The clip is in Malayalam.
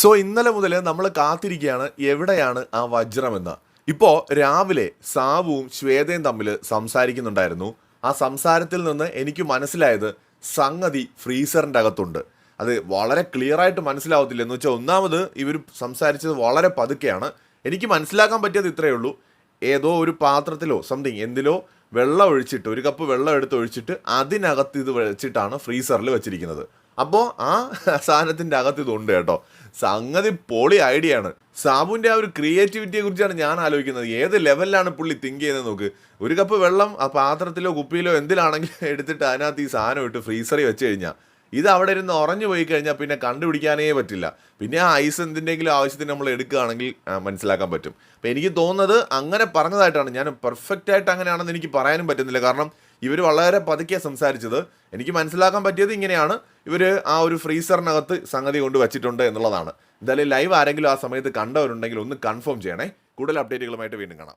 സോ ഇന്നലെ മുതൽ നമ്മൾ കാത്തിരിക്കുകയാണ് എവിടെയാണ് ആ വജ്രമെന്ന് ഇപ്പോൾ രാവിലെ സാവുവും ശ്വേതയും തമ്മിൽ സംസാരിക്കുന്നുണ്ടായിരുന്നു. ആ സംസാരത്തിൽ നിന്ന് എനിക്ക് മനസ്സിലായത് സംഗതി ഫ്രീസറിന്റെ അകത്തുണ്ട്. അത് വളരെ ക്ലിയർ ആയിട്ട് മനസ്സിലാവത്തില്ല. എന്ന് വെച്ചാൽ ഒന്നാമത് ഇവർ സംസാരിച്ചത് വളരെ പതുക്കെയാണ്. എനിക്ക് മനസ്സിലാക്കാൻ പറ്റിയത് ഇത്രയേ ഉള്ളൂ. ഏതോ ഒരു പാത്രത്തിലോ സംതിങ് എന്തിലോ വെള്ളം ഒഴിച്ചിട്ട് ഒരു കപ്പ് വെള്ളം എടുത്ത് ഒഴിച്ചിട്ട് അതിനകത്ത് ഇത് വെച്ചിട്ടാണ് ഫ്രീസറിൽ വെച്ചിരിക്കുന്നത്. അപ്പോൾ ആ സാധനത്തിന്റെ അകത്ത് ഇതുണ്ട് കേട്ടോ. സംഗതി പൊളി ഐഡിയ ആണ്. സാബുവിന്റെ ആ ഒരു ക്രിയേറ്റിവിറ്റിയെ കുറിച്ചാണ് ഞാൻ ആലോചിക്കുന്നത്. ഏത് ലെവലിലാണ് പുള്ളി തിങ്ക് ചെയ്യുന്നത് നോക്ക്. ഒരു കപ്പ് വെള്ളം ആ പാത്രത്തിലോ കുപ്പിയിലോ എന്തിലാണെങ്കിലും എടുത്തിട്ട് അതിനകത്ത് ഈ സാധനം ഇട്ട് ഫ്രീസറിൽ വെച്ച് കഴിഞ്ഞാൽ ഇത് അവിടെ ഇരുന്ന് ഉറഞ്ഞു പോയി കഴിഞ്ഞാൽ പിന്നെ കണ്ടുപിടിക്കാനേ പറ്റില്ല. പിന്നെ ആ ഐസ് എന്തിന്റെങ്കിലും ആവശ്യത്തിന് നമ്മൾ എടുക്കുകയാണെങ്കിൽ മനസ്സിലാക്കാൻ പറ്റും. അപ്പം എനിക്ക് തോന്നുന്നത് അങ്ങനെ പറഞ്ഞതായിട്ടാണ്. ഞാൻ പെർഫെക്റ്റ് ആയിട്ട് അങ്ങനെയാണെന്ന് എനിക്ക് പറയാനും പറ്റുന്നില്ല. കാരണം ഇവർ വളരെ പതുക്കെ സംസാരിച്ചത്. എനിക്ക് മനസ്സിലാക്കാൻ പറ്റിയത് ഇങ്ങനെയാണ്. ഇവർ ആ ഒരു ഫ്രീസറിനകത്ത് സംഗതി കൊണ്ട് വെച്ചിട്ടുണ്ട് എന്നുള്ളതാണ്. എന്തായാലും ലൈവ് ആരെങ്കിലും ആ സമയത്ത് കണ്ടവരുണ്ടെങ്കിൽ ഒന്ന് കൺഫേം ചെയ്യണേ. കൂടുതൽ അപ്ഡേറ്റുകളുമായിട്ട് വീണ്ടും കാണാം.